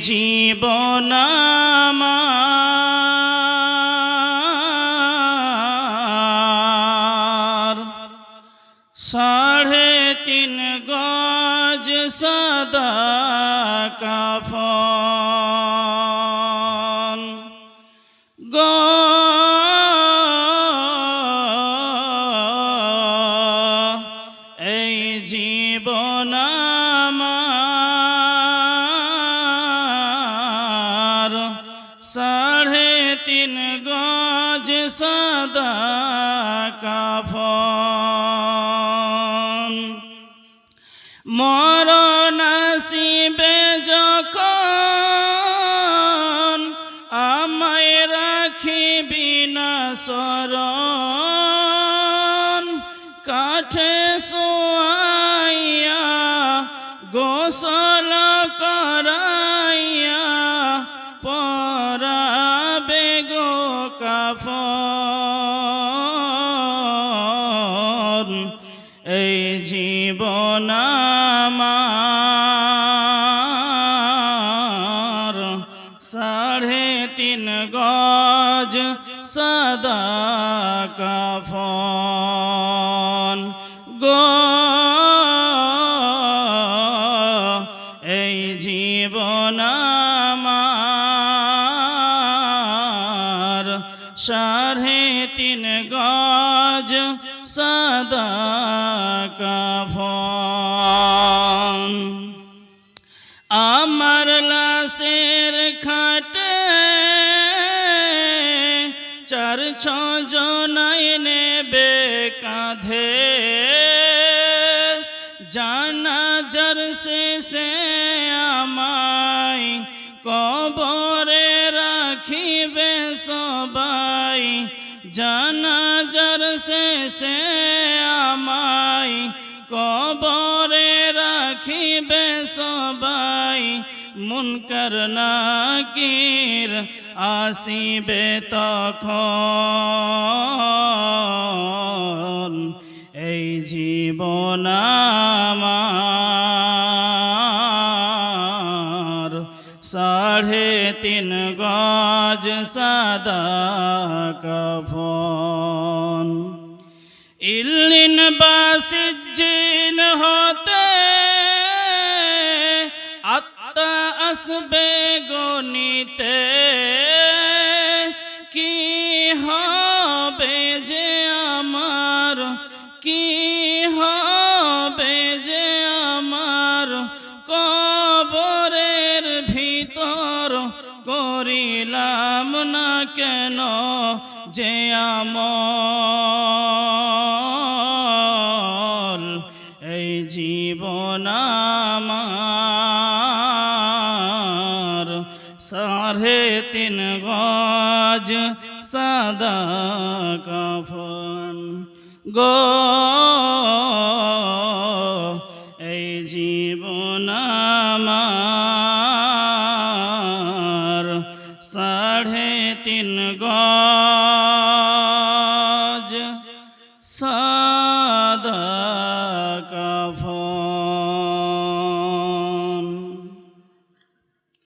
জীবন সাড়ে তিন গজ সদা তিন গজ সদা কাফন। মরণ আসিবে যখন আমায় রাখিবি না শরণ কাঠে শোয়াইয়া গোসল করাইয়া কাফন এই জীবন আমার। সাড়ে তিন গজ সদা কাফন। গো সাড়ে তিন গজ সদা কাফন আমার লাশের খাটে চার ছজনাই নেবে কাঁধে জানা জর শেষে জানা সে আমায় কবরে রাখিবে সবাই। মুনকার নাকির আসিবে তখন। এই জীবন সাড়ে তিন গজ সাদা কফন ইল্লিন বাসিজিন হতে আত্মা আসবে গনিতে কি হবে যে কেন যে আমল? এই জীবন আমার। সাড়ে তিন গজ সাদা কাফন। গো এই তিন গজ